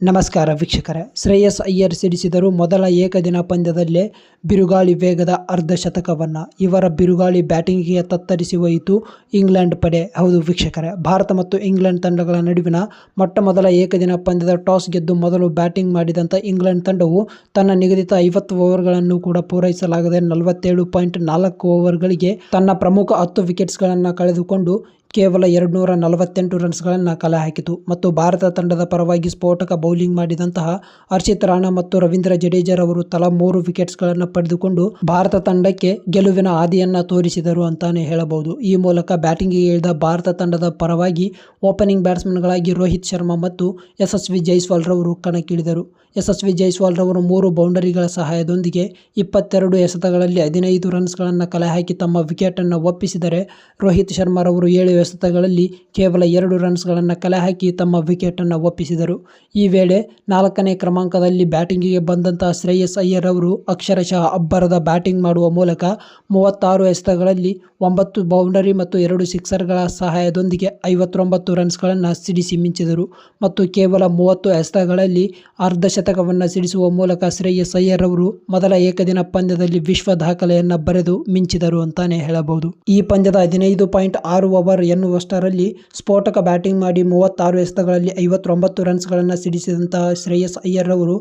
ನಮಸ್ಕಾರ ವೀಕ್ಷಕರೇ. ಶ್ರೇಯಸ್ ಅಯ್ಯರ್ ಸಿಡಿಸಿದರು ಮೊದಲ ಏಕದಿನ ಪಂದ್ಯದಲ್ಲೇ ಬಿರುಗಾಳಿ ವೇಗದ ಅರ್ಧ ಶತಕವನ್ನು. ಇವರ ಬಿರುಗಾಳಿ ಬ್ಯಾಟಿಂಗಿಗೆ ತತ್ತರಿಸಿ ಹೋಯಿತು ಇಂಗ್ಲೆಂಡ್ ಪಡೆ. ಹೌದು ವೀಕ್ಷಕರೇ, ಭಾರತ ಮತ್ತು ಇಂಗ್ಲೆಂಡ್ ತಂಡಗಳ ನಡುವಿನ ಮೊಟ್ಟ ಮೊದಲ ಏಕದಿನ ಪಂದ್ಯದ ಟಾಸ್ ಗೆದ್ದು ಮೊದಲು ಬ್ಯಾಟಿಂಗ್ ಮಾಡಿದಂಥ ಇಂಗ್ಲೆಂಡ್ ತಂಡವು ತನ್ನ ನಿಗದಿತ ಐವತ್ತು ಓವರ್ಗಳನ್ನು ಕೂಡ ಪೂರೈಸಲಾಗದೆ ನಲವತ್ತೇಳು ಪಾಯಿಂಟ್ ನಾಲ್ಕು ಓವರ್ಗಳಿಗೆ ತನ್ನ ಪ್ರಮುಖ ಹತ್ತು ವಿಕೆಟ್ಸ್ಗಳನ್ನು ಕಳೆದುಕೊಂಡು ಕೇವಲ ಎರಡುನೂರ ನಲವತ್ತೆಂಟು ರನ್ಸ್ಗಳನ್ನು ಕಲೆ ಹಾಕಿತು. ಮತ್ತು ಭಾರತ ತಂಡದ ಪರವಾಗಿ ಸ್ಫೋಟಕ ಬೌಲಿಂಗ್ ಮಾಡಿದಂತಹ ಹರ್ಷಿತ್ ರಾಣಾ ಮತ್ತು ರವೀಂದ್ರ ಜಡೇಜರವರು ತಲಾ ಮೂರು ವಿಕೆಟ್ಸ್ಗಳನ್ನು ಪಡೆದುಕೊಂಡು ಭಾರತ ತಂಡಕ್ಕೆ ಗೆಲುವಿನ ಹಾದಿಯನ್ನು ತೋರಿಸಿದರು ಅಂತಾನೆ ಹೇಳಬಹುದು. ಈ ಮೂಲಕ ಬ್ಯಾಟಿಂಗ್ಗೆ ಇಳಿದ ಭಾರತ ತಂಡದ ಪರವಾಗಿ ಓಪನಿಂಗ್ ಬ್ಯಾಟ್ಸ್ಮನ್ಗಳಾಗಿ ರೋಹಿತ್ ಶರ್ಮಾ ಮತ್ತು ಯಶಸ್ವಿ ಜೈಸ್ವಾಲ್ ರವರು ಕಣಕ್ಕಿಳಿದರು. ಯಶಸ್ವಿ ಜೈಸ್ವಾಲ್ ರವರು ಮೂರು ಬೌಂಡರಿಗಳ ಸಹಾಯದೊಂದಿಗೆ ಇಪ್ಪತ್ತೆರಡು ಎಸೆತಗಳಲ್ಲಿ ಹದಿನೈದು ರನ್ಸ್ಗಳನ್ನು ಕಲೆ ಹಾಕಿ ತಮ್ಮ ವಿಕೆಟನ್ನು ಒಪ್ಪಿಸಿದರೆ ರೋಹಿತ್ ಶರ್ಮಾ ರವರು ಏಳು ಎಸೆತಗಳಲ್ಲಿ ಕೇವಲ ಎರಡು ರನ್ಸ್ಗಳನ್ನು ಕಲೆ ಹಾಕಿ ತಮ್ಮ ವಿಕೆಟನ್ನು ಒಪ್ಪಿಸಿದರು. ಈ ವೇಳೆ ನಾಲ್ಕನೇ ಕ್ರಮಾಂಕದಲ್ಲಿ ಬ್ಯಾಟಿಂಗಿಗೆ ಬಂದಂತಹ ಶ್ರೇಯಸ್ ಅಯ್ಯರ್ ಅವರು ಅಕ್ಷರಶಃ ಅಬ್ಬರದ ಬ್ಯಾಟಿಂಗ್ ಮಾಡುವ ಮೂಲಕ ಮೂವತ್ತಾರು ಎಸೆತಗಳಲ್ಲಿ ಒಂಬತ್ತು ಬೌಂಡರಿ ಮತ್ತು ಎರಡು ಸಿಕ್ಸರ್ಗಳ ಸಹಾಯದೊಂದಿಗೆ ಐವತ್ತೊಂಬತ್ತು ರನ್ಸ್ಗಳನ್ನು ಸಿಡಿಸಿ ಮಿಂಚಿದರು ಮತ್ತು ಕೇವಲ ಮೂವತ್ತು ಎಸೆತಗಳಲ್ಲಿ ಅರ್ಧ ಶತಕವನ್ನು ಸಿಡಿಸುವ ಮೂಲಕ ಶ್ರೇಯಸ್ ಅಯ್ಯರ್ ಅವರು ಮೊದಲ ಏಕದಿನ ಪಂದ್ಯದಲ್ಲಿ ವಿಶ್ವ ದಾಖಲೆಯನ್ನು ಬರೆದು ಮಿಂಚಿದರು ಅಂತಾನೆ ಹೇಳಬಹುದು. ಈ ಪಂದ್ಯದ ಹದಿನೈದು ಪಾಯಿಂಟ್ ಆರು ಓವರ್ ಎನ್ನುವಷ್ಟರಲ್ಲಿ ಸ್ಫೋಟಕ ಬ್ಯಾಟಿಂಗ್ ಮಾಡಿ ಮೂವತ್ತಾರು ಎಸೆತಗಳಲ್ಲಿ ಐವತ್ತೊಂಬತ್ತು ರನ್ಸ್ಗಳನ್ನು ಸಿಡಿಸಿದಂತಹ ಶ್ರೇಯಸ್ ಅಯ್ಯರ್ ಅವರು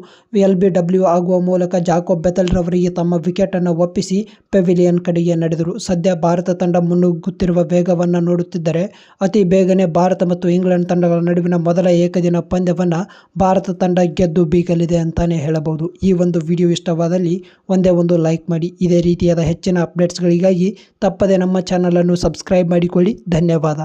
ಎಲ್ ಬಿ ಡಬ್ಲ್ಯೂ ಆಗುವ ಮೂಲಕ ಜಾಕೋಬ್ ಬೆತಲ್ರವರಿಗೆ ತಮ್ಮ ವಿಕೆಟನ್ನು ಒಪ್ಪಿಸಿ ಪೆವಿಲಿಯನ್ ಕಡೆಗೆ ನಡೆದರು. ಸದ್ಯ ಭಾರತ ತಂಡ ಮುನ್ನುಗ್ಗುತ್ತಿರುವ ವೇಗವನ್ನು ನೋಡುತ್ತಿದ್ದರೆ ಅತಿ ಬೇಗನೆ ಭಾರತ ಮತ್ತು ಇಂಗ್ಲೆಂಡ್ ತಂಡಗಳ ನಡುವಿನ ಮೊದಲ ಏಕದಿನ ಪಂದ್ಯವನ್ನು ಭಾರತ ತಂಡ ಗೆದ್ದು ಬೀಗಲಿದೆ ಅಂತಾನೆ ಹೇಳಬಹುದು. ಈ ಒಂದು ವಿಡಿಯೋ ಇಷ್ಟವಾದಲ್ಲಿ ಒಂದೇ ಒಂದು ಲೈಕ್ ಮಾಡಿ. ಇದೇ ರೀತಿಯಾದ ಹೆಚ್ಚಿನ ಅಪ್ಡೇಟ್ಸ್ಗಳಿಗಾಗಿ ತಪ್ಪದೆ ನಮ್ಮ ಚಾನಲನ್ನು ಸಬ್ಸ್ಕ್ರೈಬ್ ಮಾಡಿಕೊಳ್ಳಿ. ಧನ್ಯವಾದ. ಬಾಧ